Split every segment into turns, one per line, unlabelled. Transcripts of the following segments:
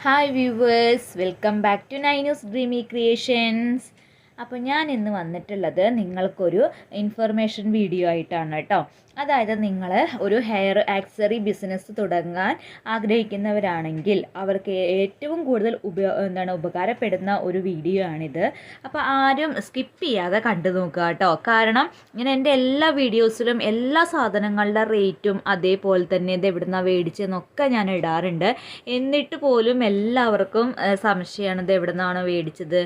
Hi viewers welcome back to Nainu's dreamy creations അപ്പോൾ ഞാൻ ഇന്ന് വന്നിട്ടുള്ളത് നിങ്ങൾക്കൊരു ഇൻഫർമേഷൻ വീഡിയോ ആയിട്ടാണ് കേട്ടോ. അതായത് നിങ്ങൾ ഒരു ഹെയർ ആക്സറി ബിസിനസ് തുടങ്ങാൻ ആഗ്രഹിക്കുന്നവരാണെങ്കിൽ അവർക്ക് ഏറ്റവും കൂടുതൽ ഉപയോ എന്താണ് ഉപകാരപ്പെടുന്ന ഒരു വീഡിയോ ആണിത്. അപ്പോൾ ആരും സ്കിപ്പ് ചെയ്യാതെ കണ്ടു നോക്കുക കേട്ടോ. കാരണം ഞാൻ എന്റെ എല്ലാ വീഡിയോസിലും എല്ലാ സാധനങ്ങളുടെ റേറ്റും അതേപോലെ തന്നെ ഇത് എവിടുന്നാണ് മേടിച്ചതെന്നൊക്കെ ഞാൻ ഇടാറുണ്ട്. എന്നിട്ട് പോലും എല്ലാവർക്കും സംശയമാണ് ഇത് എവിടെ നിന്നാണ് മേടിച്ചത്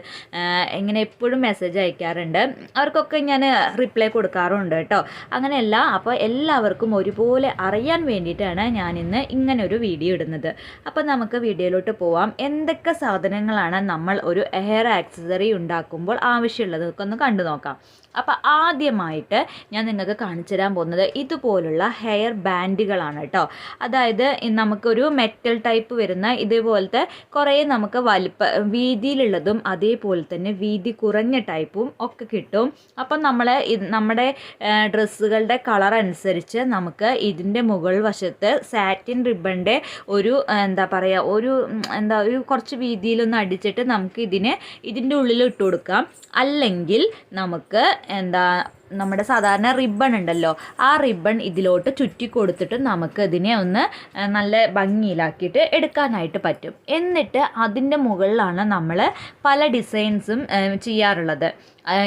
ഇങ്ങനെ എപ്പോഴും മെസ്സേജ് അയക്കാറുണ്ട്. അവർക്കൊക്കെ ഞാൻ റിപ്ലൈ കൊടുക്കാറുണ്ട് കേട്ടോ. അങ്ങനെയല്ല അപ്പോൾ എല്ലാവർക്കും ഒരുപോലെ അറിയാൻ വേണ്ടിയിട്ടാണ് ഞാൻ ഇന്ന് ഇങ്ങനെ ഒരു വീഡിയോ ഇടുന്നത്. അപ്പോൾ നമുക്ക് വീഡിയോയിലോട്ട് പോവാം. എന്തൊക്കെ സാധനങ്ങളാണ് നമ്മൾ ഒരു ഹെയർ ആക്സസറി ഉണ്ടാക്കുമ്പോൾ ആവശ്യമുള്ളത് ഒന്ന് കണ്ടു നോക്കാം. അപ്പോൾ ആദ്യമായിട്ട് ഞാൻ നിങ്ങൾക്ക് കാണിച്ചു തരാൻ പോകുന്നത് ഇതുപോലുള്ള ഹെയർ ബാൻഡുകളാണ് കേട്ടോ. അതായത് നമുക്കൊരു മെറ്റൽ ടൈപ്പ് വരുന്ന ഇതേപോലത്തെ കുറേ നമുക്ക് വലിപ്പ വീതിയിലുള്ളതും അതേപോലെ തന്നെ വീതി കുറഞ്ഞ ടൈപ്പും ഒക്കെ കിട്ടും. അപ്പം നമ്മൾ നമ്മുടെ ഡ്രസ്സുകളുടെ കളർ അനുസരിച്ച് നമുക്ക് ഇതിന്റെ മുകൾ വശത്ത് സാറ്റിൻ റിബണിന്റെ ഒരു എന്താ പറയുക ഒരു എന്താ ഒരു കുറച്ച് വീതിയിലൊന്ന് അടിച്ചിട്ട് നമുക്ക് ഇതിന് ഇതിന്റെ ഉള്ളിൽ ഇട്ട് കൊടുക്കാം. അല്ലെങ്കിൽ നമുക്ക് എന്താ നമ്മുടെ സാധാരണ റിബൺ ഉണ്ടല്ലോ ആ റിബൺ ഇതിലോട്ട് ചുറ്റി കൊടുത്തിട്ട് നമുക്ക് ഇതിനെ ഒന്ന് നല്ല ഭംഗിയിലാക്കിയിട്ട് എടുക്കാനായിട്ട് പറ്റും. എന്നിട്ട് അതിന്റെ മുകളിലാണ് നമ്മൾ പല ഡിസൈൻസും ചെയ്യാറുള്ളത്.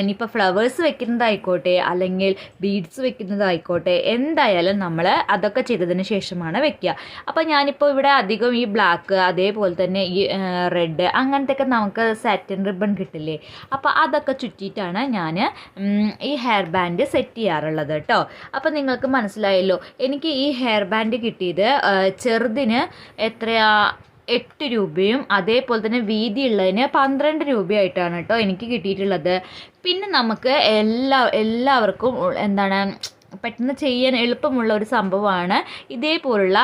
ഇനിയിപ്പോൾ ഫ്ലവേഴ്സ് വെക്കുന്നതായിക്കോട്ടെ അല്ലെങ്കിൽ ബീഡ്സ് വെക്കുന്നതായിക്കോട്ടെ എന്തായാലും നമ്മൾ അതൊക്കെ ചെയ്തതിന് ശേഷമാണ് വെക്കുക. അപ്പോൾ ഞാനിപ്പോൾ ഇവിടെ അധികം ഈ ബ്ലാക്ക് അതേപോലെ തന്നെ ഈ റെഡ് അങ്ങനത്തെയൊക്കെ നമുക്ക് സാറ്റിൻ റിബൺ കിട്ടില്ലേ? അപ്പോൾ അതൊക്കെ ചുറ്റിയിട്ടാണ് ഞാൻ ഈ ഹെയർ ബാൻഡ് സെറ്റ് ചെയ്യാറുള്ളത് കേട്ടോ. അപ്പോൾ നിങ്ങൾക്ക് മനസ്സിലായല്ലോ എനിക്ക് ഈ ഹെയർ ബാൻഡ് കിട്ടിയത് ചെറുതിന് എത്രയാ എട്ട് രൂപയും അതേപോലെ തന്നെ വീതിയുള്ളതിന് പന്ത്രണ്ട് രൂപയായിട്ടാണ് കേട്ടോ എനിക്ക് കിട്ടിയിട്ടുള്ളത്. പിന്നെ നമുക്ക് എല്ലാ എല്ലാവർക്കും എന്താണ് പെട്ടെന്ന് ചെയ്യാൻ എളുപ്പമുള്ള ഒരു സംഭവമാണ് ഇതേപോലുള്ള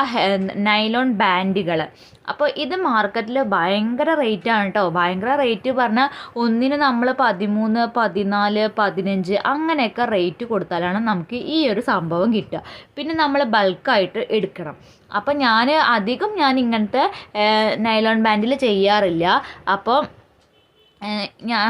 നൈലോൺ ബാൻഡുകൾ അപ്പോൾ ഇത് മാർക്കറ്റിൽ ഭയങ്കര റേറ്റാണ് കേട്ടോ ഭയങ്കര റേറ്റ് പറഞ്ഞാൽ ഒന്നിന് നമ്മൾ പതിമൂന്ന് പതിനാല് പതിനഞ്ച് അങ്ങനെയൊക്കെ റേറ്റ് കൊടുത്താലാണ് നമുക്ക് ഈ ഒരു സംഭവം കിട്ടുക. പിന്നെ നമ്മൾ ബൾക്കായിട്ട് എടുക്കണം. അപ്പം ഞാൻ അധികം ഞാൻ ഇങ്ങനത്തെ നൈലോൺ ബാൻഡിൽ ചെയ്യാറില്ല. അപ്പോൾ ഞാൻ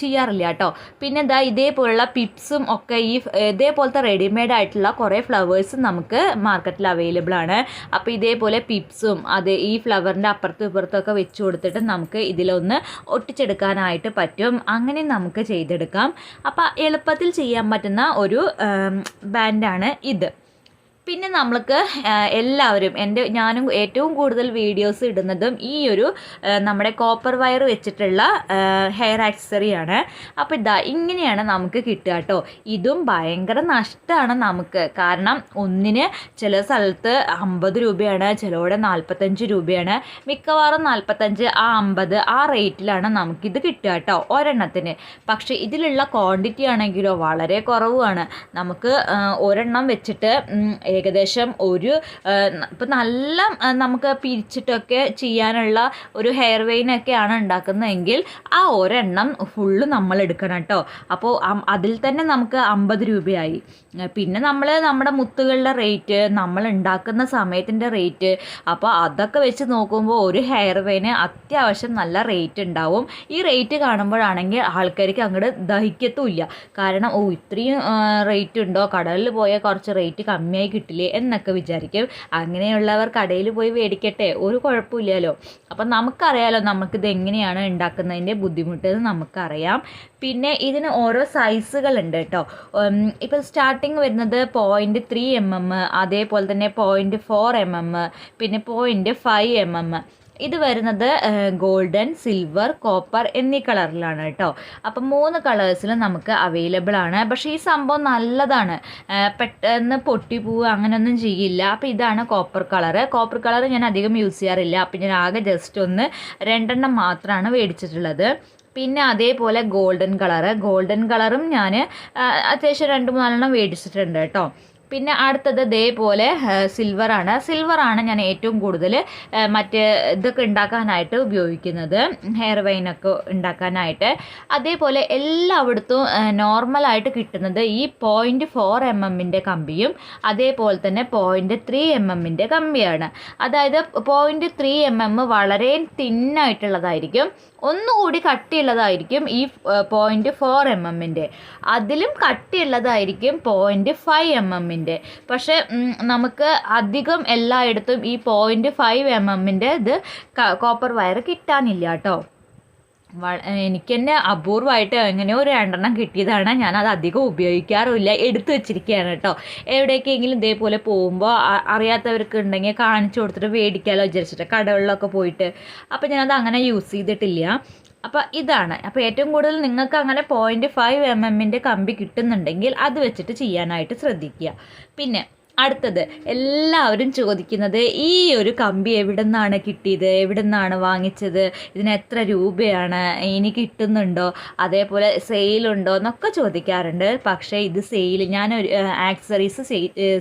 ചെയ്യാറില്ല കേട്ടോ. പിന്നെ എന്താ ഇതേപോലുള്ള പിപ്സും ഒക്കെ ഈ ഇതേപോലത്തെ റെഡിമെയ്ഡ് ആയിട്ടുള്ള കുറേ ഫ്ലവേഴ്സ് നമുക്ക് മാർക്കറ്റിൽ അവൈലബിൾ ആണ്. അപ്പോൾ ഇതേപോലെ പിപ്സും അത് ഈ ഫ്ലവറിന്റെ അപ്പുറത്തും ഇപ്പുറത്തൊക്കെ വെച്ച് കൊടുത്തിട്ട് നമുക്ക് ഇതിലൊന്ന് ഒട്ടിച്ചെടുക്കാനായിട്ട് പറ്റും. അങ്ങനെ നമുക്ക് ചെയ്തെടുക്കാം. അപ്പോൾ എളുപ്പത്തിൽ ചെയ്യാൻ പറ്റുന്ന ഒരു ബാൻഡാണ് ഇത്. പിന്നെ നമ്മൾക്ക് എല്ലാവരും എന്റെ ഞാനും ഏറ്റവും കൂടുതൽ വീഡിയോസ് ഇടുന്നതും ഈ ഒരു നമ്മുടെ കോപ്പർ വയർ വെച്ചിട്ടുള്ള ഹെയർ ആക്സസറിയാണ് അപ്പോൾ ഇതാ ഇങ്ങനെയാണ് നമുക്ക് കിട്ടുക കേട്ടോ ഇതും ഭയങ്കര നഷ്ടമാണ് നമുക്ക്. കാരണം ഒന്നിന് ചില സ്ഥലത്ത് അമ്പത് രൂപയാണ് ചിലവിടെ നാൽപ്പത്തഞ്ച് രൂപയാണ്. മിക്കവാറും നാൽപ്പത്തഞ്ച് ആ അമ്പത് ആ റേറ്റിലാണ് നമുക്കിത് കിട്ടുക കേട്ടോ ഒരെണ്ണത്തിന്. പക്ഷേ ഇതിലുള്ള ക്വാണ്ടിറ്റി ആണെങ്കിലോ വളരെ കുറവാണ് നമുക്ക് ഒരെണ്ണം വെച്ചിട്ട് ഏകദേശം ഒരു ഇപ്പം നല്ല നമുക്ക് പിരിച്ചിട്ടൊക്കെ ചെയ്യാനുള്ള ഒരു ഹെയർ വെയിനൊക്കെയാണ് ഉണ്ടാക്കുന്നതെങ്കിൽ ആ ഒരെണ്ണം ഫുള്ള് നമ്മൾ എടുക്കണം കേട്ടോ അപ്പോൾ അതിൽ തന്നെ നമുക്ക് അമ്പത് രൂപയായി. പിന്നെ നമ്മൾ നമ്മുടെ മുത്തുകളുടെ റേറ്റ് നമ്മൾ ഉണ്ടാക്കുന്ന സമയത്തിന്റെ റേറ്റ് അപ്പോൾ അതൊക്കെ വെച്ച് നോക്കുമ്പോൾ ഒരു ഹെയർ വെയിന് അത്യാവശ്യം നല്ല റേറ്റ് ഉണ്ടാവും. ഈ റേറ്റ് കാണുമ്പോഴാണെങ്കിൽ ആൾക്കാർക്ക് അങ്ങോട്ട് ദഹിക്കത്തുമില്ല. കാരണം ഓ ഇത്രയും റേറ്റ് ഉണ്ടോ? കടലിൽ പോയാൽ കുറച്ച് റേറ്റ് കമ്മിയായി കിട്ടില്ലേ എന്നൊക്കെ വിചാരിക്കും. അങ്ങനെയുള്ളവർ കടയിൽ പോയി മേടിക്കട്ടെ ഒരു കുഴപ്പമില്ലല്ലോ. അപ്പം നമുക്കറിയാലോ നമുക്കിത് എങ്ങനെയാണ് ഉണ്ടാക്കുന്നതിന്റെ ബുദ്ധിമുട്ട് നമുക്കറിയാം. പിന്നെ ഇതിന് ഓരോ സൈസുകളുണ്ട് കേട്ടോ. ഇപ്പോൾ സ്റ്റാർട്ടിങ് വരുന്നത് പോയിന്റ് ത്രീ എം എം അതേപോലെ തന്നെ പോയിന്റ് ഫോർ എം എം പിന്നെ പോയിന്റ് ഫൈവ് എം എം ഇത് വരുന്നത് ഗോൾഡൻ സിൽവർ കോപ്പർ എന്നീ കളറിലാണ് കേട്ടോ. അപ്പം മൂന്ന് കളേഴ്സിലും നമുക്ക് അവൈലബിൾ ആണ്. പക്ഷേ ഈ സംഭവം നല്ലതാണ്. പെട്ടെന്ന് പെട്ടെന്ന് പൊട്ടിപ്പോവുക അങ്ങനെയൊന്നും ചെയ്യില്ല. അപ്പോൾ ഇതാണ് കോപ്പർ കളറ്. കോപ്പർ കളർ ഞാൻ അധികം യൂസ് ചെയ്യാറില്ല. അപ്പം ഞാൻ ആകെ ജസ്റ്റ് ഒന്ന് രണ്ടെണ്ണം മാത്രമാണ് മേടിച്ചിട്ടുള്ളത്. പിന്നെ അതേപോലെ ഗോൾഡൻ കളറ്. ഗോൾഡൻ കളറും ഞാൻ അത്യാവശ്യം രണ്ട് മൂന്നാലെണ്ണം മേടിച്ചിട്ടുണ്ട് കേട്ടോ. പിന്നെ അടുത്തത് ഇതേപോലെ സിൽവറാണ് സിൽവറാണ് ഞാൻ ഏറ്റവും കൂടുതൽ മറ്റ് ഇതൊക്കെ ഉണ്ടാക്കാനായിട്ട് ഉപയോഗിക്കുന്നത്. ഹെയർ വൈനൊക്കെ ഉണ്ടാക്കാനായിട്ട് അതേപോലെ എല്ലായിടത്തും നോർമലായിട്ട് കിട്ടുന്നത് ഈ പോയിന്റ് ഫോർ എം എമ്മിന്റെ കമ്പിയും അതേപോലെ തന്നെ പോയിന്റ് ത്രീ എം എമ്മിന്റെ കമ്പിയാണ്. അതായത് പോയിന്റ് ത്രീ എം എം വളരെ തിന്നായിട്ടുള്ളതായിരിക്കും ഒന്നുകൂടി കട്ടിയുള്ളതായിരിക്കും ഈ പോയിന്റ് ഫോർ എം എമ്മിന്റെ അതിലും കട്ടിയുള്ളതായിരിക്കും പോയിന്റ് ഫൈവ് എം എമ്മിന്റെ പക്ഷേ പക്ഷെ നമുക്ക് അധികം എല്ലായിടത്തും ഈ പോയിന്റ് ഫൈവ് എം എമ്മിന്റെ ഇത് കോപ്പർ വയർ കിട്ടാനില്ല കേട്ടോ. എനിക്ക് തന്നെ അപൂർവമായിട്ട് എങ്ങനെയോ ഒരു രണ്ടെണ്ണം കിട്ടിയതാണ്. ഞാനത് അധികം ഉപയോഗിക്കാറുമില്ല. എടുത്തു വെച്ചിരിക്കുകയാണ് കേട്ടോ. എവിടേക്കെങ്കിലും ഇതേപോലെ പോകുമ്പോൾ അറിയാത്തവർക്ക് ഉണ്ടെങ്കിൽ കാണിച്ചു കൊടുത്തിട്ട് മേടിക്കാമല്ലോ വിചാരിച്ചിട്ട് കടകളിലൊക്കെ പോയിട്ട്. അപ്പോൾ ഞാനത് അങ്ങനെ യൂസ് ചെയ്തിട്ടില്ല. അപ്പോൾ ഇതാണ്. അപ്പോൾ ഏറ്റവും കൂടുതൽ നിങ്ങൾക്ക് അങ്ങനെ പോയിന്റ് ഫൈവ് എം എമ്മിന്റെ കമ്പി കിട്ടുന്നുണ്ടെങ്കിൽ അത് വെച്ചിട്ട് ചെയ്യാനായിട്ട് ശ്രദ്ധിക്കുക. പിന്നെ അടുത്തത് എല്ലാവരും ചോദിക്കുന്നത് ഈ ഒരു കമ്പി എവിടെ നിന്നാണ് കിട്ടിയത്? എവിടെ നിന്നാണ് വാങ്ങിച്ചത്? ഇതിന് എത്ര രൂപയാണ്? ഇനി കിട്ടുന്നുണ്ടോ? അതേപോലെ സെയിലുണ്ടോ എന്നൊക്കെ ചോദിക്കാറുണ്ട്. പക്ഷേ ഇത് സെയിൽ ഞാൻ ഒരു ആക്സറീസ്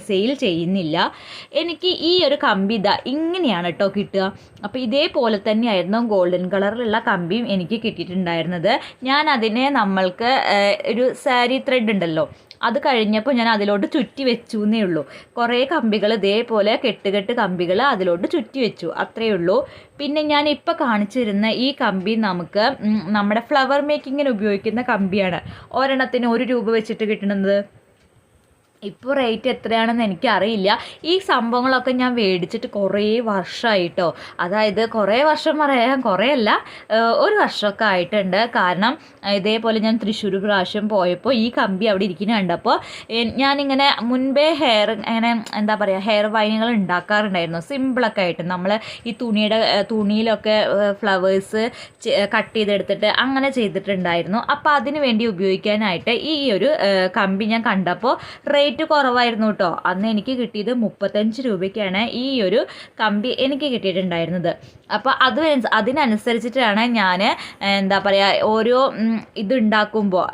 സെയിൽ ചെയ്യുന്നില്ല. എനിക്ക് ഈ ഒരു കമ്പി ഇതാ ഇങ്ങനെയാണ് കേട്ടോ കിട്ടുക. അപ്പോൾ ഇതേപോലെ തന്നെയായിരുന്നു ഗോൾഡൻ കളറിലുള്ള കമ്പിയും എനിക്ക് കിട്ടിയിട്ടുണ്ടായിരുന്നത്. ഞാൻ അതിനെ നമ്മൾക്ക് ഒരു സാരി ത്രെഡ് ഉണ്ടല്ലോ അത് കഴിഞ്ഞപ്പോൾ ഞാൻ അതിലോട്ട് ചുറ്റി വെച്ചു എന്നേ ഉള്ളൂ. കുറേ കമ്പികൾ ഇതേപോലെ കെട്ടുകെട്ട് കമ്പികൾ അതിലോട്ട് ചുറ്റി വെച്ചു. അത്രയേ ഉള്ളൂ. പിന്നെ ഞാൻ ഇപ്പോൾ കാണിച്ചിരുന്ന ഈ കമ്പി നമുക്ക് നമ്മുടെ ഫ്ലവർ മേക്കിങ്ങിന് ഉപയോഗിക്കുന്ന കമ്പിയാണ്. ഒരെണ്ണത്തിന് ഒരു രൂപ വെച്ചിട്ട് കിട്ടുന്നത്? ഇപ്പോൾ റേറ്റ് എത്രയാണെന്ന് എനിക്കറിയില്ല. ഈ സംഭവങ്ങളൊക്കെ ഞാൻ മേടിച്ചിട്ട് കുറേ വർഷമായിട്ടോ അതായത് കുറേ വർഷം പറയാൻ കുറേ അല്ല ഒരു വർഷമൊക്കെ ആയിട്ടുണ്ട്. കാരണം ഇതേപോലെ ഞാൻ തൃശ്ശൂർ പ്രാവശ്യം പോയപ്പോൾ ഈ കമ്പി അവിടെ ഇരിക്കുന്ന കണ്ടപ്പോൾ ഞാനിങ്ങനെ മുൻപേ ഹെയർ ഇങ്ങനെ എന്താ പറയുക ഹെയർ വൈനുകൾ ഉണ്ടാക്കാറുണ്ടായിരുന്നു. സിമ്പിളൊക്കെ ആയിട്ട്. നമ്മൾ ഈ തുണിയുടെ തുണിയിലൊക്കെ ഫ്ലവേഴ്സ് കട്ട് ചെയ്തെടുത്തിട്ട് അങ്ങനെ ചെയ്തിട്ടുണ്ടായിരുന്നു. അപ്പോൾ അതിന് വേണ്ടി ഉപയോഗിക്കാനായിട്ട് ഈ ഒരു കമ്പി ഞാൻ കണ്ടപ്പോൾ റേറ്റ് കുറവായിരുന്നു കേട്ടോ അന്ന് എനിക്ക് കിട്ടിയത് മുപ്പത്തഞ്ച് രൂപയ്ക്കാണ് ഈ ഒരു കമ്പി എനിക്ക് കിട്ടിയിട്ടുണ്ടായിരുന്നത്. അപ്പോൾ അത് അതിനനുസരിച്ചിട്ടാണ് ഞാൻ എന്താ പറയുക ഓരോ ഇതുണ്ടാക്കുമ്പോൾ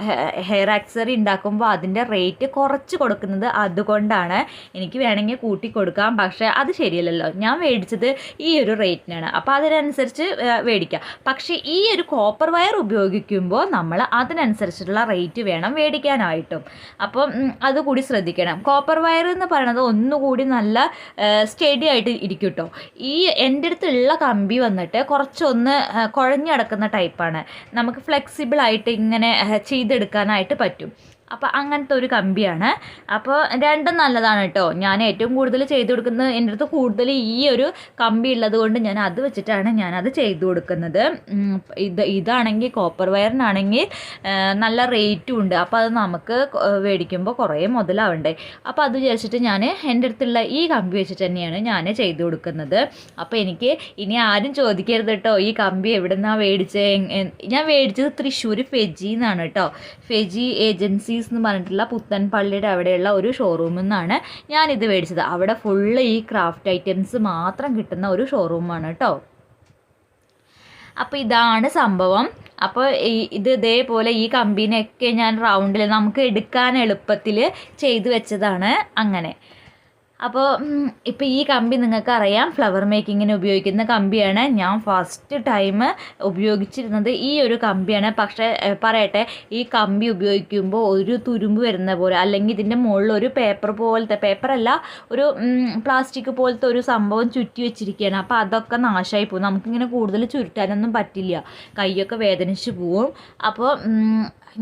ഹെയർ ആക്സറി ഉണ്ടാക്കുമ്പോൾ അതിന്റെ റേറ്റ് കുറച്ച് കൊടുക്കുന്നത് അതുകൊണ്ടാണ് എനിക്ക് വേണമെങ്കിൽ കൂട്ടി കൊടുക്കാം. പക്ഷേ അത് ശരിയല്ലല്ലോ. ഞാൻ മേടിച്ചത് ഈ ഒരു റേറ്റിനാണ്. അപ്പോൾ അതിനനുസരിച്ച് മേടിക്കാം. പക്ഷേ ഈ ഒരു കോപ്പർ വയർ ഉപയോഗിക്കുമ്പോൾ നമ്മൾ അതിനനുസരിച്ചിട്ടുള്ള റേറ്റ് വേണം മേടിക്കാനായിട്ടും. അപ്പം അതുകൂടി ശ്രദ്ധിക്കണം. കോപ്പർ വയർ എന്ന് പറയുന്നത് ഒന്നുകൂടി നല്ല സ്റ്റഡി ആയിട്ട് ഇരിക്കും കേട്ടോ ഈ എന്റെ അടുത്തുള്ള കമ്പി വന്നിട്ട് കുറച്ചൊന്ന് കുഴഞ്ഞടക്കുന്ന ടൈപ്പാണ് നമുക്ക് ഫ്ലെക്സിബിൾ ആയിട്ട് ഇങ്ങനെ ചെയ്തെടുക്കാനായിട്ട് പറ്റും. അപ്പോൾ അങ്ങനത്തെ ഒരു കമ്പിയാണ്. അപ്പോൾ രണ്ടും നല്ലതാണ് കേട്ടോ ഞാൻ ഏറ്റവും കൂടുതൽ ചെയ്തു കൊടുക്കുന്നത് എന്റെ അടുത്ത് കൂടുതൽ ഈ ഒരു കമ്പി ഉള്ളത് കൊണ്ട് ഞാൻ അത് വെച്ചിട്ടാണ് ഞാനത് ചെയ്തു കൊടുക്കുന്നത്. ഇത് ഇതാണെങ്കിൽ കോപ്പർ വയറിനാണെങ്കിൽ നല്ല റേറ്റും ഉണ്ട്. അപ്പോൾ അത് നമുക്ക് മേടിക്കുമ്പോൾ കുറേ മുതലാവണ്ടേ. അപ്പോൾ അത് വിചാരിച്ചിട്ട് ഞാൻ എന്റെ അടുത്തുള്ള ഈ കമ്പി വെച്ചിട്ട് തന്നെയാണ് ഞാൻ ചെയ്തു കൊടുക്കുന്നത്. അപ്പോൾ എനിക്ക് ഇനി ആരും ചോദിക്കരുത് കേട്ടോ ഈ കമ്പി എവിടെ നിന്നാണ് മേടിച്ചത് ഞാൻ മേടിച്ചത് തൃശ്ശൂർ ഫെജിന്നാണ് കേട്ടോ ഫെജി ഏജൻസീസ് എന്ന് പറഞ്ഞിട്ടുള്ള പുത്തൻപള്ളിയുടെ അവിടെയുള്ള ഒരു ഷോറൂമിൽ നിന്നാണ് ഞാനിത് മേടിച്ചത്. അവിടെ ഫുള്ള് ഈ ക്രാഫ്റ്റ് ഐറ്റംസ് മാത്രം കിട്ടുന്ന ഒരു ഷോറൂമാണ് കേട്ടോ അപ്പോൾ ഇതാണ് സംഭവം. അപ്പോൾ ഈ ഇത് ഇതേപോലെ ഈ കമ്പീനെയൊക്കെ ഞാൻ റൗണ്ടിൽ നമുക്ക് എടുക്കാൻ എളുപ്പത്തിൽ ചെയ്തു വെച്ചതാണ് അങ്ങനെ. അപ്പോൾ ഇപ്പോൾ ഈ കമ്പി നിങ്ങൾക്ക് അറിയാം ഫ്ലവർ മേക്കിങ്ങിന് ഉപയോഗിക്കുന്ന കമ്പിയാണ്. ഞാൻ ഫസ്റ്റ് ടൈം ഉപയോഗിച്ചിരുന്നത് ഈ ഒരു കമ്പിയാണ്. പക്ഷേ പറയട്ടെ ഈ കമ്പി ഉപയോഗിക്കുമ്പോൾ ഒരു തുരുമ്പ് വരുന്ന പോലെ അല്ലെങ്കിൽ ഇതിന്റെ മുകളിൽ ഒരു പേപ്പർ പോലത്തെ പേപ്പറല്ല ഒരു പ്ലാസ്റ്റിക് പോലത്തെ ഒരു സംഭവം ചുറ്റി വെച്ചിരിക്കുകയാണ് അപ്പോൾ അതൊക്കെ നാശമായി പോകും. നമുക്കിങ്ങനെ കൂടുതൽ ചുരുട്ടാനൊന്നും പറ്റില്ല. കൈയൊക്കെ വേദനിച്ച് പോവും. അപ്പോൾ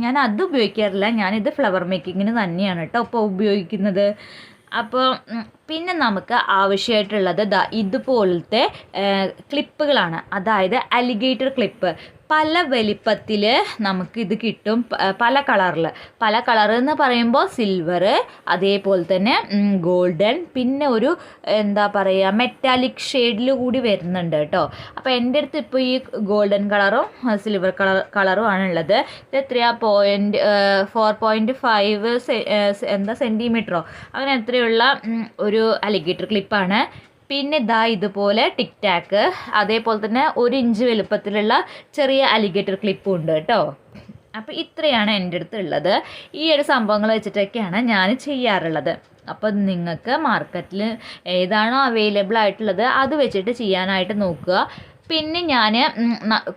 ഞാൻ അത് ഉപയോഗിക്കാറില്ല. ഞാനിത് ഫ്ലവർ മേക്കിങ്ങിന് തന്നെയാണ് കേട്ടോ ഇപ്പോൾ ഉപയോഗിക്കുന്നത്. അപ്പോൾ പിന്നെ നമുക്ക് ആവശ്യമായിട്ടുള്ളത് ദാ ഇതുപോലത്തെ ക്ലിപ്പുകളാണ് അതായത് അലിഗേറ്റർ ക്ലിപ്പ് പല വലിപ്പത്തിൽ നമുക്കിത് കിട്ടും പല കളറിൽ പല കളർ എന്ന് പറയുമ്പോൾ സിൽവർ അതേപോലെ തന്നെ ഗോൾഡൻ പിന്നെ ഒരു എന്താ പറയുക മെറ്റാലിക് ഷെയ്ഡിൽ കൂടി വരുന്നുണ്ട് കേട്ടോ. അപ്പോൾ എന്റെ അടുത്ത് ഇപ്പോൾ ഈ ഗോൾഡൻ കളറും സിൽവർ കളർ കളറും ആണുള്ളത് ഇത് എത്രയാ? പോയിന്റ് ഫോർ പോയിന്റ് ഫൈവ് എന്താ സെന്റിമീറ്ററോ അങ്ങനെ എത്രയുള്ള ഒരു അലിഗേറ്റർ ക്ലിപ്പാണ് പിന്നെ ഇതാ ഇതുപോലെ ടിക് അതേപോലെ തന്നെ ഒരു ഇഞ്ച് വലുപ്പത്തിലുള്ള ചെറിയ അലിഗേറ്റർ ക്ലിപ്പും ഉണ്ട് കേട്ടോ. അപ്പോൾ ഇത്രയാണ് എന്റെ അടുത്ത് ഉള്ളത്. ഈ ഒരു സംഭവങ്ങൾ വെച്ചിട്ടൊക്കെയാണ് ഞാൻ ചെയ്യാറുള്ളത്. അപ്പോൾ നിങ്ങൾക്ക് മാർക്കറ്റിൽ ഏതാണോ അവൈലബിൾ ആയിട്ടുള്ളത് അത് വെച്ചിട്ട് ചെയ്യാനായിട്ട് നോക്കുക. പിന്നെ ഞാൻ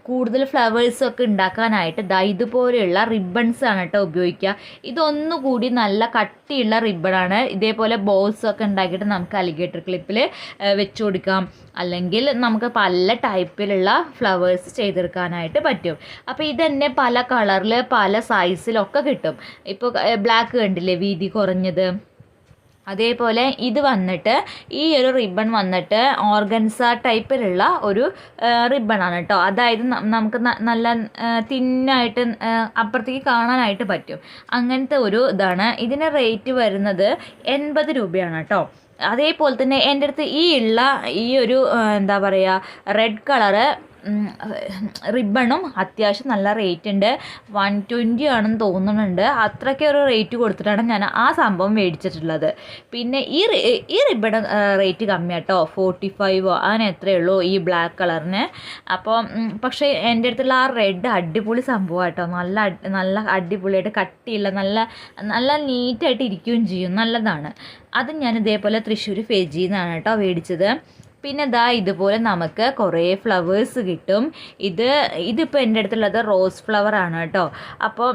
കൂടുതൽ ഫ്ലവേഴ്സൊക്കെ ഉണ്ടാക്കാനായിട്ട് ദാ ഇതുപോലെയുള്ള റിബൺസ് ആണ് കേട്ടോ ഉപയോഗിക്കുക. ഇതൊന്നുകൂടി നല്ല കട്ടിയുള്ള റിബണാണ് ഇതേപോലെ ബോൾസ് ഒക്കെ ഉണ്ടാക്കിയിട്ട് നമുക്ക് അലിഗേറ്റർ ക്ലിപ്പിൽ വെച്ച് കൊടുക്കാം. അല്ലെങ്കിൽ നമുക്ക് പല ടൈപ്പിലുള്ള ഫ്ലവേഴ്സ് ചെയ്തെടുക്കാനായിട്ട് പറ്റും. അപ്പോൾ ഇതന്നെ പല കളറിൽ പല സൈസിലൊക്കെ കിട്ടും. ഇപ്പോൾ ബ്ലാക്ക് കണ്ടില്ലേ വീതി കുറഞ്ഞത്? അതേപോലെ ഇത് വന്നിട്ട് ഈ ഒരു റിബൺ വന്നിട്ട് ഓർഗൻസ ടൈപ്പിലുള്ള ഒരു റിബണാണ് കേട്ടോ അതായത് നമുക്ക് നല്ല തിന്നായിട്ട് അപ്പുറത്തേക്ക് കാണാനായിട്ട് പറ്റും. അങ്ങനത്തെ ഒരു ഇതാണ്. ഇതിന് റേറ്റ് വരുന്നത് എൺപത് രൂപയാണ് കേട്ടോ അതേപോലെ തന്നെ എന്റെ അടുത്ത് ഈ ഉള്ള ഈ ഒരു എന്താ പറയുക റെഡ് കളറ് റിബണും അത്യാവശ്യം നല്ല റേറ്റ് ഉണ്ട്. വൺ ട്വന്റി ആണെന്ന് തോന്നുന്നുണ്ട്. അത്രയ്ക്ക് ഒരു റേറ്റ് കൊടുത്തിട്ടാണ് ഞാൻ ആ സംഭവം മേടിച്ചിട്ടുള്ളത്. പിന്നെ ഈ ഈ റിബൺ റേറ്റ് കമ്മിയാട്ടോ? ഫോർട്ടി ഫൈവോ അങ്ങനെ എത്രയേ ഉള്ളൂ ഈ ബ്ലാക്ക് കളറിന് അപ്പോൾ പക്ഷേ എന്റെ അടുത്തുള്ള ആ റെഡ് അടിപൊളി സംഭവം കേട്ടോ നല്ല നല്ല അടിപൊളിയായിട്ട് കട്ടിയുള്ള നല്ല നല്ല നീറ്റായിട്ട് ഇരിക്കുകയും ചെയ്യും. നല്ലതാണ്. അത് ഞാൻ ഇതേപോലെ തൃശ്ശൂർ ഫെജിന്നാണ് കേട്ടോ മേടിച്ചത്. പിന്നെ ദാ ഇതുപോലെ നമുക്ക് കുറേ ഫ്ലവേഴ്സ് കിട്ടും. ഇത് ഇതിപ്പോൾ എന്റെ അടുത്തുള്ളത് റോസ് ഫ്ലവർ ആണ് കേട്ടോ. അപ്പോൾ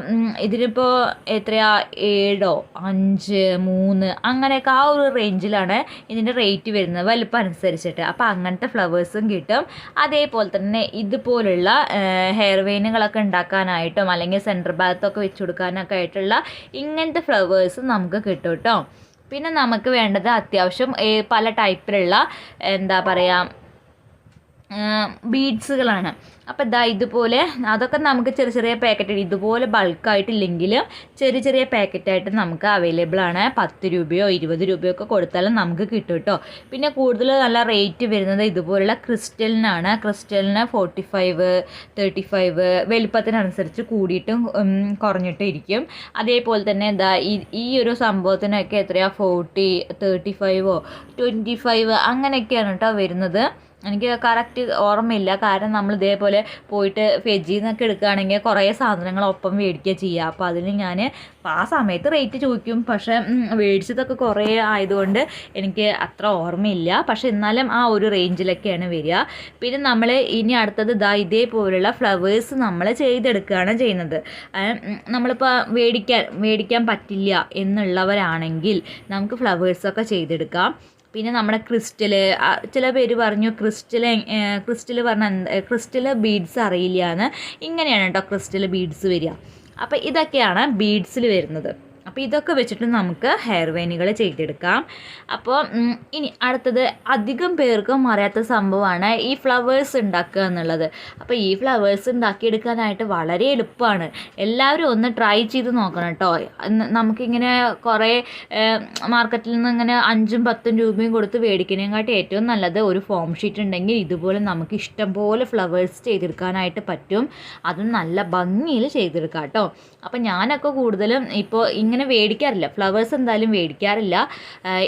ഇതിനിപ്പോൾ എത്രയാ? ഏഴോ അഞ്ച് മൂന്ന് അങ്ങനെയൊക്കെ ആ ഒരു റേഞ്ചിലാണ് ഇതിന്റെ റേറ്റ് വരുന്നത് വലുപ്പം അനുസരിച്ചിട്ട് അപ്പോൾ അങ്ങനത്തെ ഫ്ലവേഴ്സും കിട്ടും. അതേപോലെ തന്നെ ഇതുപോലുള്ള ഹെയർ വെയിനുകളൊക്കെ ഉണ്ടാക്കാനായിട്ടും അല്ലെങ്കിൽ സെന്റർ ഭാഗത്തൊക്കെ വെച്ച് കൊടുക്കാനൊക്കെ ആയിട്ടുള്ള ഇങ്ങനത്തെ ഫ്ലവേഴ്സ് നമുക്ക് കിട്ടും കേട്ടോ. പിന്നെ നമുക്ക് വേണ്ടത് അത്യാവശ്യം പല ടൈപ്പിലുള്ള എന്താ പറയുക ബീഡ്സുകളാണ് അപ്പോൾ ഇതാ ഇതുപോലെ അതൊക്കെ നമുക്ക് ചെറിയ ചെറിയ പാക്കറ്റ് ഇതുപോലെ ബൾക്കായിട്ടില്ലെങ്കിലും ചെറിയ ചെറിയ പാക്കറ്റായിട്ട് നമുക്ക് അവൈലബിൾ ആണ്. പത്ത് രൂപയോ ഇരുപത് രൂപയോ ഒക്കെ കൊടുത്താലും നമുക്ക് കിട്ടും കേട്ടോ പിന്നെ കൂടുതൽ നല്ല റേറ്റ് വരുന്നത് ഇതുപോലുള്ള ക്രിസ്റ്റലിനാണ് ക്രിസ്റ്റലിന് ഫോർട്ടി ഫൈവ് തേർട്ടി ഫൈവ് വലിപ്പത്തിനനുസരിച്ച് കൂടിയിട്ടും കുറഞ്ഞിട്ടും ഇരിക്കും. അതേപോലെ തന്നെ ഈ ഈ ഒരു സംഭവത്തിനൊക്കെ എത്രയാണ് ഫോർട്ടി തേർട്ടി ഫൈവോ ട്വന്റി ഫൈവ് അങ്ങനെയൊക്കെയാണ് കേട്ടോ വരുന്നത്. എനിക്ക് കറക്റ്റ് ഓർമ്മയില്ല. കാരണം നമ്മൾ ഇതേപോലെ പോയിട്ട് ഫെജിൽ നിന്നൊക്കെ എടുക്കുകയാണെങ്കിൽ കുറേ സാധനങ്ങൾ ഒപ്പം മേടിക്കുക ചെയ്യുക. അപ്പോൾ അതിന് ഞാൻ ആ സമയത്ത് റേറ്റ് ചോദിക്കും. പക്ഷേ മേടിച്ചതൊക്കെ കുറേ ആയതുകൊണ്ട് എനിക്ക് അത്ര ഓർമ്മയില്ല. പക്ഷേ എന്നാലും ആ ഒരു റേഞ്ചിലൊക്കെയാണ് വരിക. പിന്നെ നമ്മൾ ഇനി അടുത്തത് ഇതാ ഇതേപോലുള്ള ഫ്ലവേഴ്സ് നമ്മൾ ചെയ്തെടുക്കുകയാണ് ചെയ്യുന്നത്. നമ്മളിപ്പോൾ മേടിക്കാൻ മേടിക്കാൻ പറ്റില്ല എന്നുള്ളവരാണെങ്കിൽ നമുക്ക് ഫ്ലവേഴ്സൊക്കെ ചെയ്തെടുക്കാം. പിന്നെ നമ്മുടെ ക്രിസ്റ്റൽ ചില പേര് പറഞ്ഞു ക്രിസ്റ്റൽ ക്രിസ്റ്റൽ പറഞ്ഞ ക്രിസ്റ്റൽ ബീഡ്സ് അറിയില്ല എന്ന് ഇങ്ങനെയാണ് കേട്ടോ ക്രിസ്റ്റൽ ബീഡ്സ് വരിക. അപ്പോൾ ഇതൊക്കെയാണ് ബീഡ്സിൽ വരുന്നത്. അപ്പോൾ ഇതൊക്കെ വെച്ചിട്ട് നമുക്ക് ഹെയർ വെയിനുകൾ ചെയ്തെടുക്കാം. അപ്പോൾ ഇനി അടുത്തത് അധികം പേർക്കും അറിയാത്ത സംഭവമാണ് ഈ ഫ്ലവേഴ്സ് ഉണ്ടാക്കുക എന്നുള്ളത്. അപ്പോൾ ഈ ഫ്ലവേഴ്സ് ഉണ്ടാക്കിയെടുക്കാനായിട്ട് വളരെ എളുപ്പമാണ്. എല്ലാവരും ഒന്ന് ട്രൈ ചെയ്ത് നോക്കണം കേട്ടോ നമുക്കിങ്ങനെ കുറേ മാർക്കറ്റിൽ നിന്ന് ഇങ്ങനെ അഞ്ചും പത്തും രൂപയും കൊടുത്ത് മേടിക്കുന്നതിനെക്കാട്ടി ഏറ്റവും നല്ലത് ഒരു ഫോം ഷീറ്റ് ഉണ്ടെങ്കിൽ ഇതുപോലെ നമുക്ക് ഇഷ്ടം പോലെ ഫ്ലവേഴ്സ് ചെയ്തെടുക്കാനായിട്ട് പറ്റും. അതും നല്ല ഭംഗിയിൽ ചെയ്തെടുക്കാം കേട്ടോ അപ്പോൾ ഞാനൊക്കെ കൂടുതലും ഇപ്പോൾ ഇങ്ങനെ മേടിക്കാറില്ല ഫ്ലവേഴ്സ് എന്തായാലും മേടിക്കാറില്ല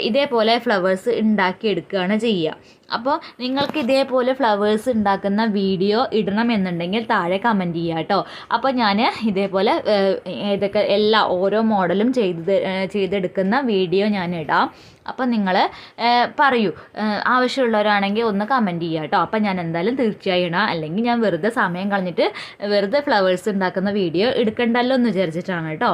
ഇതേപോലെ ഫ്ലവേഴ്സ് ഉണ്ടാക്കിയെടുക്കുകയാണ് ചെയ്യുക. അപ്പോൾ നിങ്ങൾക്ക് ഇതേപോലെ ഫ്ലവേഴ്സ് ഉണ്ടാക്കുന്ന വീഡിയോ ഇടണം എന്നുണ്ടെങ്കിൽ താഴെ കമന്റ് ചെയ്യുക കേട്ടോ. അപ്പോൾ ഞാൻ ഇതേപോലെ ഇതൊക്കെ എല്ലാ ഓരോ മോഡലും ചെയ്ത് ചെയ്തെടുക്കുന്ന വീഡിയോ ഞാൻ ഇടാം. അപ്പം നിങ്ങൾ പറയൂ. ആവശ്യമുള്ളവരാണെങ്കിൽ ഒന്ന് കമന്റ് ചെയ്യുക കേട്ടോ. അപ്പം ഞാൻ എന്തായാലും തീർച്ചയായും ഇടാം. അല്ലെങ്കിൽ ഞാൻ വെറുതെ സമയം കളഞ്ഞിട്ട് വെറുതെ ഫ്ലവേഴ്സ് ഉണ്ടാക്കുന്ന വീഡിയോ എടുക്കണ്ടല്ലോ എന്ന് വിചാരിച്ചിട്ടാണ് കേട്ടോ.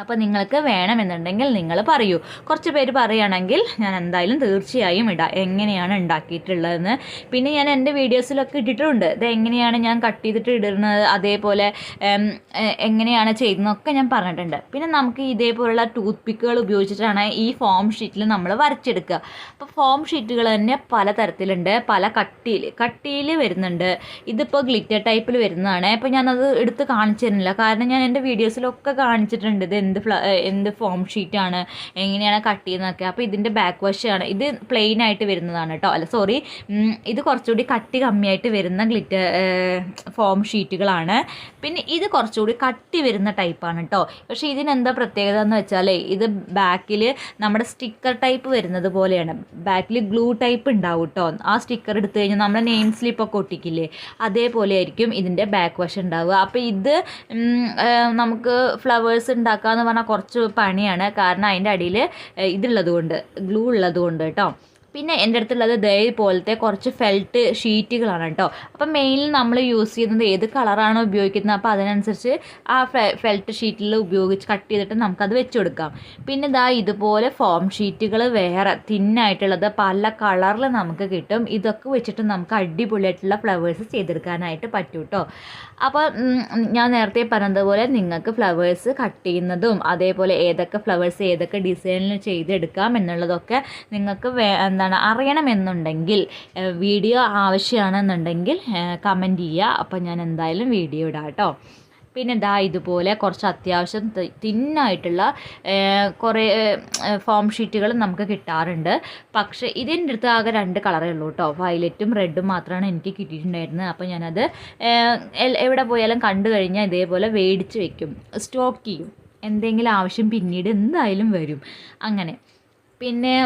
അപ്പോൾ നിങ്ങൾക്ക് വേണമെന്നുണ്ടെങ്കിൽ നിങ്ങൾ പറയൂ. കുറച്ച് പേര് പറയുകയാണെങ്കിൽ ഞാൻ എന്തായാലും തീർച്ചയായും ഇടാം. എങ്ങനെയാണ് ഉണ്ടാക്കിയിട്ടുള്ളതെന്ന്. പിന്നെ ഞാൻ എന്റെ വീഡിയോസിലൊക്കെ ഇട്ടിട്ടുണ്ട്. ഇത് എങ്ങനെയാണ് ഞാൻ കട്ട് ചെയ്തിട്ട് ഇടുന്നത്? അതേപോലെ എങ്ങനെയാണ് ചെയ്യുന്നതൊക്കെ ഞാൻ പറഞ്ഞിട്ടുണ്ട്. പിന്നെ നമുക്ക് ഇതേപോലുള്ള ടൂത്ത് പിക്കുകൾ ഉപയോഗിച്ചിട്ടാണ് ഈ ഫോം ഷീറ്റിൽ നമ്മൾ വരച്ചെടുക്കുക. അപ്പോൾ ഫോം ഷീറ്റുകൾ തന്നെ പല തരത്തിലുണ്ട് പല കട്ടിയിൽ കട്ടിയിൽ വരുന്നുണ്ട്. ഇതിപ്പോൾ ഗ്ലിറ്റർ ടൈപ്പിൽ വരുന്നതാണ്. അപ്പോൾ ഞാനത് എടുത്ത് കാണിച്ചു തരുന്നില്ല. കാരണം ഞാൻ എന്റെ വീഡിയോസിലൊക്കെ കാണിച്ചിട്ടുണ്ട്. ഇത് എന്ത് ഫ്ല എന്ത് ഫോം ഷീറ്റാണ് എങ്ങനെയാണ് കട്ട് ചെയ്യുന്നതൊക്കെ. അപ്പോൾ ഇതിന്റെ ബാക്ക് വശമാണ് ഇത് പ്ലെയിൻ ആയിട്ട് വരുന്നതാണ് കേട്ടോ അല്ല സോറി ഇത് കുറച്ചുകൂടി കട്ടി കമ്മിയായിട്ട് വരുന്ന ഗ്ലിറ്റർ ഫോം ഷീറ്റുകളാണ് പിന്നെ ഇത് കുറച്ചുകൂടി കട്ടി വരുന്ന ടൈപ്പാണ് കേട്ടോ പക്ഷേ ഇതിനെന്താ പ്രത്യേകത എന്ന് വെച്ചാൽ ഇത് ബാക്കിൽ നമ്മുടെ സ്റ്റിക്കർ ടൈപ്പ് വരുന്നത് പോലെയാണ്. ബാക്കിൽ ഗ്ലൂ ടൈപ്പ് ഉണ്ടാവും കേട്ടോ ആ സ്റ്റിക്കർ എടുത്തു കഴിഞ്ഞാൽ നമ്മുടെ നെയിം സ്ലിപ്പൊക്കെ ഒട്ടിക്കില്ലേ? അതേപോലെ ആയിരിക്കും ഇതിന്റെ ബാക്ക് വശം ഉണ്ടാവുക. അപ്പോൾ ഇത് നമുക്ക് ഫ്ലവേഴ്സ് ഉണ്ടാക്കാൻ എന്ന് പറഞ്ഞാൽ കുറച്ച് പണിയാണ്. കാരണം അതിന്റെ അടിയിൽ ഇതുള്ളത് കൊണ്ട് ഗ്ലൂ ഉള്ളത് കൊണ്ട് കേട്ടോ. പിന്നെ എന്റെ അടുത്തുള്ളത് ദേ പോലത്തെ കുറച്ച് ഫെൽറ്റ് ഷീറ്റുകളാണ് കേട്ടോ. അപ്പം മെയിനിൽ നമ്മൾ യൂസ് ചെയ്യുന്നത് ഏത് കളറാണോ ഉപയോഗിക്കുന്നത്? അപ്പോൾ അതിനനുസരിച്ച് ആ ഫെൽറ്റ് ഷീറ്റിൽ ഉപയോഗിച്ച് കട്ട് ചെയ്തിട്ട് നമുക്കത് വെച്ച് കൊടുക്കാം. പിന്നെ ഇതാ ഇതുപോലെ ഫോം ഷീറ്റുകൾ വേറെ തിന്നായിട്ടുള്ളത് പല കളറിൽ നമുക്ക് കിട്ടും. ഇതൊക്കെ വെച്ചിട്ട് നമുക്ക് അടിപൊളിയായിട്ടുള്ള ഫ്ലവേഴ്സ് ചെയ്തെടുക്കാനായിട്ട് പറ്റും കേട്ടോ അപ്പോൾ ഞാൻ നേരത്തെ പറഞ്ഞതുപോലെ നിങ്ങൾക്ക് ഫ്ലവേഴ്സ് കട്ട് ചെയ്യുന്നതും അതേപോലെ ഏതൊക്കെ ഫ്ലവേഴ്സ് ഏതൊക്കെ ഡിസൈനിൽ ചെയ്തെടുക്കാം എന്നുള്ളതൊക്കെ നിങ്ങൾക്ക് എന്താണ് അറിയണമെന്നുണ്ടെങ്കിൽ വീഡിയോ ആവശ്യമാണെന്നുണ്ടെങ്കിൽ കമന്റ് ചെയ്യുക. അപ്പോൾ ഞാൻ എന്തായാലും വീഡിയോ ഇടാം കേട്ടോ. പിന്നെ ഇതാ ഇതുപോലെ കുറച്ച് അത്യാവശ്യം തിന്നായിട്ടുള്ള കുറേ ഫോം ഷീറ്റുകൾ നമുക്ക് കിട്ടാറുണ്ട്. പക്ഷേ ഇതിന്റെ അടുത്ത് ആകെ രണ്ട് കളറേ ഉള്ളൂ കേട്ടോ. വയലറ്റും റെഡും മാത്രമാണ് എനിക്ക് കിട്ടിയിട്ടുണ്ടായിരുന്നത്. അപ്പോൾ ഞാനത് എവിടെ പോയാലും കണ്ടു കഴിഞ്ഞാൽ ഇതേപോലെ മേടിച്ച് വെക്കും. സ്റ്റോക്ക് ചെയ്യും. എന്തെങ്കിലും ആവശ്യം പിന്നീട് എന്തായാലും വരും. അങ്ങനെ. പിന്നെ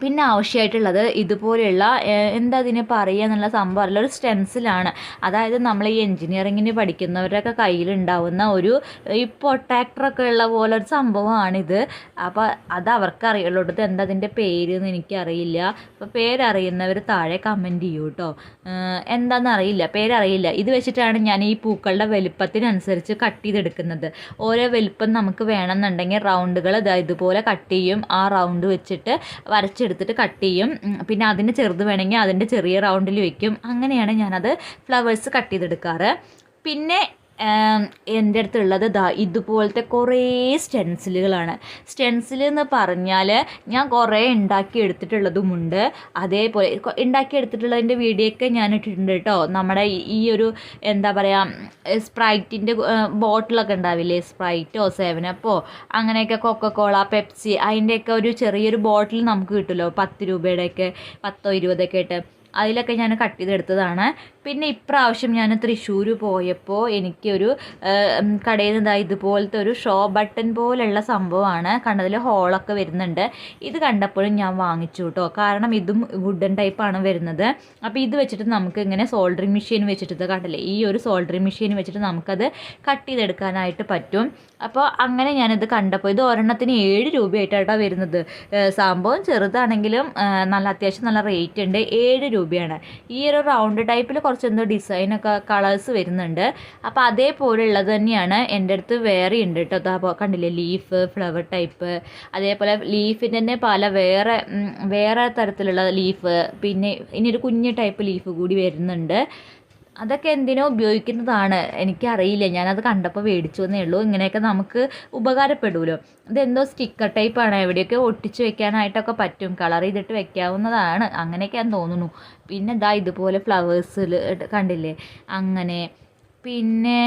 പിന്നെ ആവശ്യമായിട്ടുള്ളത് ഇതുപോലെയുള്ള എന്താ അതിന് പറയുക എന്നുള്ള സംഭവം അല്ല ഒരു സ്റ്റെൻസിലാണ്. അതായത് നമ്മൾ ഈ എൻജിനീയറിങ്ങിന് പഠിക്കുന്നവരൊക്കെ കയ്യിലുണ്ടാവുന്ന ഒരു ഈ പൊട്ടാക്ടറൊക്കെ ഉള്ള പോലെ ഒരു സംഭവമാണിത്. അപ്പോൾ അത് അവർക്ക് അറിയുള്ളൂ എന്താ അതിന്റെ പേര് എന്ന് എനിക്കറിയില്ല. അപ്പോൾ പേരറിയുന്നവർ താഴെ കമന്റ് ചെയ്യൂ കേട്ടോ എന്താണെന്ന് അറിയില്ല പേരറിയില്ല. ഇത് വെച്ചിട്ടാണ് ഞാൻ ഈ പൂക്കളുടെ വലുപ്പത്തിനനുസരിച്ച് കട്ട് ചെയ്തെടുക്കുന്നത്. ഓരോ വലുപ്പം നമുക്ക് വേണമെന്നുണ്ടെങ്കിൽ റൗണ്ടുകൾ ഇതുപോലെ കട്ട് ചെയ്യും. ആ റൗണ്ട് വെച്ചിട്ട് വരച്ചെടുത്തിട്ട് കട്ട് ചെയ്യും. പിന്നെ അതിന്റെ ചെറുത് വേണമെങ്കിൽ അതിന്റെ ചെറിയ റൗണ്ടിൽ വെക്കും. അങ്ങനെയാണ് ഞാനത് ഫ്ലവേഴ്സ് കട്ട് ചെയ്തെടുക്കാറ്. പിന്നെ എന്റെ അടുത്തുള്ളത് ദാ ഇതുപോലത്തെ കുറേ സ്റ്റെൻസിലുകളാണ്. സ്റ്റെൻസിൽ എന്ന് പറഞ്ഞാൽ ഞാൻ കുറേ ഉണ്ടാക്കി എടുത്തിട്ടുള്ളതുമുണ്ട് അതേപോലെ ഉണ്ടാക്കി എടുത്തിട്ടുള്ളതിന്റെ വീഡിയോ ഒക്കെ ഞാൻ ഇട്ടിട്ടുണ്ട് കേട്ടോ. നമ്മുടെ ഈ ഒരു എന്താ പറയുക സ്പ്രൈറ്റിന്റെ ബോട്ടിലൊക്കെ ഉണ്ടാവില്ലേ? സ്പ്രൈറ്റോ സെവനപ്പോ അങ്ങനെയൊക്കെ കൊക്കക്കോള പെപ്സി അതിന്റെയൊക്കെ ഒരു ചെറിയൊരു ബോട്ടിൽ നമുക്ക് കിട്ടുമല്ലോ? പത്ത് രൂപയുടെയൊക്കെ പത്തോ ഇരുപതൊക്കെ ആയിട്ട്. അതിലൊക്കെ ഞാൻ കട്ട് ചെയ്തെടുത്തതാണ്. പിന്നെ ഇപ്രാവശ്യം ഞാൻ തൃശ്ശൂർ പോയപ്പോൾ എനിക്കൊരു കടയിൽ നിന്ന് ഇതുപോലത്തെ ഒരു ഷോ ബട്ടൺ പോലുള്ള സംഭവമാണ് കണ്ടതിൽ ഹോളൊക്കെ വരുന്നുണ്ട്. ഇത് കണ്ടപ്പോഴും ഞാൻ വാങ്ങിച്ചു കേട്ടോ കാരണം ഇതും വുഡൻ ടൈപ്പാണ് വരുന്നത്. അപ്പോൾ ഇത് വെച്ചിട്ട് നമുക്ക് ഇങ്ങനെ സോൾഡറിങ് മെഷീൻ വെച്ചിട്ട് കണ്ടല്ലേ? ഈ ഒരു സോൾഡറിങ് മെഷീൻ വെച്ചിട്ട് നമുക്കത് കട്ട് ചെയ്തെടുക്കാനായിട്ട് പറ്റും. അപ്പോൾ അങ്ങനെ ഞാനിത് കണ്ടപ്പോൾ ഇത് ഒരെണ്ണത്തിന് ഏഴ് രൂപയായിട്ടാണ് വരുന്നത്. സംഭവം ചെറുതാണെങ്കിലും നല്ല അത്യാവശ്യം നല്ല റേറ്റ് ഉണ്ട്. ഏഴ് രൂപയാണ്. ഈ ഒരു റൗണ്ട് ടൈപ്പിൽ കുറച്ച് എന്തോ ഡിസൈനൊക്കെ കളേഴ്സ് വരുന്നുണ്ട്. അപ്പോൾ അതേപോലെയുള്ളത് തന്നെയാണ് എന്റെ അടുത്ത് വേറെ ഉണ്ട് കേട്ടോ അപ്പോൾ കണ്ടില്ലേ? ലീഫ് ഫ്ലവർ ടൈപ്പ് അതേപോലെ ലീഫിന്റെ തന്നെ പല വേറെ വേറെ തരത്തിലുള്ള ലീഫ് പിന്നെ ഇനി ഒരു കുഞ്ഞ് ടൈപ്പ് ലീഫ് കൂടി വരുന്നുണ്ട്. അതൊക്കെ എന്തിനോ ഉപയോഗിക്കുന്നതാണ്? എനിക്കറിയില്ല. ഞാനത് കണ്ടപ്പോൾ മേടിച്ചു എന്നേ ഉള്ളൂ. ഇങ്ങനെയൊക്കെ നമുക്ക് ഉപകാരപ്പെടുമല്ലോ ഇതെന്തോ സ്റ്റിക്കർ ടൈപ്പാണ്. എവിടെയൊക്കെ ഒട്ടിച്ച് വെക്കാനായിട്ടൊക്കെ പറ്റും. കളർ ചെയ്തിട്ട് വെക്കാവുന്നതാണ്. അങ്ങനെയൊക്കെയാന്ന് തോന്നുന്നു. പിന്നെ ഇതാ ഇതുപോലെ ഫ്ലവേഴ്സിൽ കണ്ടില്ലേ? അങ്ങനെ പിന്നെ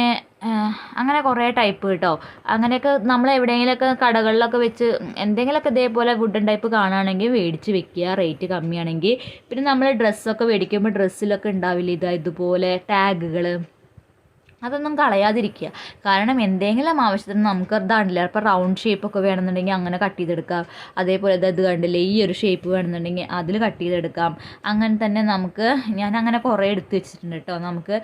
അങ്ങനെ കുറേ ടൈപ്പ് കേട്ടോ അങ്ങനെയൊക്കെ നമ്മൾ എവിടെയെങ്കിലുമൊക്കെ കടകളിലൊക്കെ വെച്ച് എന്തെങ്കിലുമൊക്കെ ഇതേപോലെ വുഡൻ ടൈപ്പ് കാണുകയാണെങ്കിൽ മേടിച്ച് വെക്കുക റേറ്റ് കമ്മിയാണെങ്കിൽ. പിന്നെ നമ്മൾ ഡ്രസ്സൊക്കെ മേടിക്കുമ്പോൾ ഡ്രസ്സിലൊക്കെ ഉണ്ടാവില്ല? ഇതാ ഇതുപോലെ ടാഗുകൾ അതൊന്നും കളയാതിരിക്കുക. കാരണം എന്തെങ്കിലും ആവശ്യത്തിന് നമുക്ക് ഇതാണ്ടില്ല ഇപ്പോൾ റൗണ്ട് ഷേപ്പൊക്കെ വേണമെന്നുണ്ടെങ്കിൽ അങ്ങനെ കട്ട് ചെയ്തെടുക്കാം. അതേപോലെ ഇത് കണ്ടില്ലേ ഈ ഒരു ഷേപ്പ് വേണമെന്നുണ്ടെങ്കിൽ അതിൽ കട്ട് ചെയ്തെടുക്കാം. അങ്ങനെ തന്നെ നമുക്ക് ഞാൻ അങ്ങനെ കുറേ എടുത്ത് വെച്ചിട്ടുണ്ട് കേട്ടോ നമുക്ക്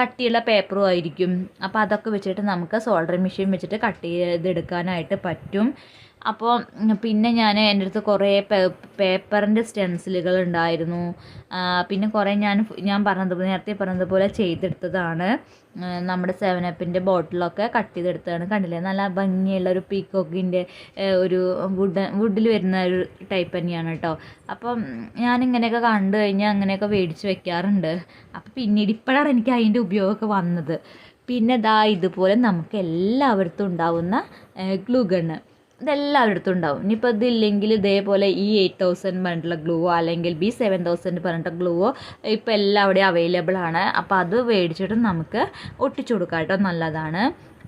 കട്ടിയുള്ള പേപ്പറും ആയിരിക്കും. അപ്പോൾ അതൊക്കെ വെച്ചിട്ട് നമുക്ക് സോൾഡർ മെഷീൻ വെച്ചിട്ട് കട്ട് ചെയ്തെടുക്കാനായിട്ട് പറ്റും. അപ്പോൾ പിന്നെ ഞാൻ എന്റെ അടുത്ത് കുറേ പേപ്പറിന്റെ സ്റ്റെൻസിലുകൾ ഉണ്ടായിരുന്നു. പിന്നെ കുറേ ഞാൻ ഞാൻ പറഞ്ഞതുപോലെ നേരത്തെ പറഞ്ഞതുപോലെ ചെയ്തെടുത്തതാണ്. നമ്മുടെ സെവനപ്പിന്റെ ബോട്ടിലൊക്കെ കട്ട് ചെയ്തെടുത്താണ് കണ്ടില്ലേ? നല്ല ഭംഗിയുള്ള ഒരു പീക്കോക്കിന്റെ ഒരു വുഡ് വുഡിൽ വരുന്ന ഒരു ടൈപ്പ് തന്നെയാണ് കേട്ടോ അപ്പം ഞാനിങ്ങനെയൊക്കെ കണ്ടു കഴിഞ്ഞാൽ അങ്ങനെയൊക്കെ മേടിച്ച് വെക്കാറുണ്ട്. അപ്പം പിന്നീട് ഇപ്പോഴാണ് എനിക്ക് അതിന്റെ ഉപയോഗമൊക്കെ വന്നത്. പിന്നെ ദാ ഇതുപോലെ നമുക്ക് എല്ലാവർക്കും ഉണ്ടാവുന്ന ഗ്ലൂ ഇതെല്ലാവരുടെ ഉണ്ടാവും. ഇനിയിപ്പോൾ ഇതില്ലെങ്കിൽ ഇതേപോലെ ഈ എയ്റ്റ് തൗസൻഡ് പറഞ്ഞിട്ടുള്ള ഗ്ലൂവോ അല്ലെങ്കിൽ ബി സെവൻ തൗസൻഡ് പറഞ്ഞിട്ട് ഗ്ലൂവോ ഇപ്പോൾ എല്ലാവിടെയും അവൈലബിൾ ആണ്. അപ്പോൾ അത് മേടിച്ചിട്ട് നമുക്ക് ഒട്ടിച്ചു കൊടുക്കാം കേട്ടോ നല്ലതാണ്.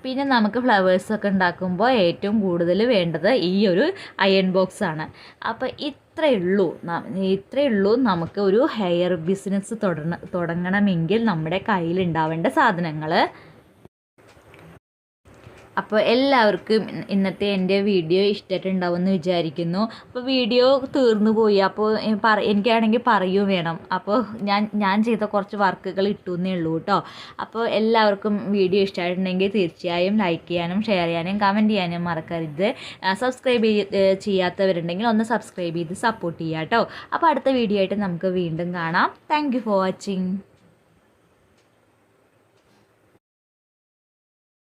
പിന്നെ നമുക്ക് ഫ്ലവേഴ്സൊക്കെ ഉണ്ടാക്കുമ്പോൾ ഏറ്റവും കൂടുതൽ വേണ്ടത് ഈ ഒരു അയൺ ബോക്സ് ആണ്. അപ്പോൾ ഇത്രയേ ഉള്ളൂ. ഇത്രയേ ഉള്ളൂ നമുക്ക് ഒരു ഹെയർ ബിസിനസ് തുടങ്ങണമെങ്കിൽ നമ്മുടെ കയ്യിൽ ഉണ്ടാവേണ്ട സാധനങ്ങൾ അപ്പോൾ എല്ലാവർക്കും ഇന്നത്തെ എന്റെ വീഡിയോ ഇഷ്ടമായിട്ടുണ്ടാവുമെന്ന് വിചാരിക്കുന്നു. അപ്പോൾ വീഡിയോ തീർന്നു പോയി. അപ്പോൾ പറ എനിക്കാണെങ്കിൽ പറയും വേണം. അപ്പോൾ ഞാൻ ഞാൻ ചെയ്ത കുറച്ച് വർക്കുകൾ ഇട്ടുന്നേ ഉള്ളൂ കേട്ടോ. അപ്പോൾ എല്ലാവർക്കും വീഡിയോ ഇഷ്ടമായിട്ടുണ്ടെങ്കിൽ തീർച്ചയായും ലൈക്ക് ചെയ്യാനും ഷെയർ ചെയ്യാനും കമന്റ് ചെയ്യാനും മറക്കരുത്. സബ്സ്ക്രൈബ് ചെയ്യാത്തവരുണ്ടെങ്കിൽ ഒന്ന് സബ്സ്ക്രൈബ് ചെയ്ത് സപ്പോർട്ട് ചെയ്യാം കേട്ടോ. അപ്പോൾ അടുത്ത വീഡിയോ ആയിട്ട് നമുക്ക് വീണ്ടും കാണാം. Thank for watching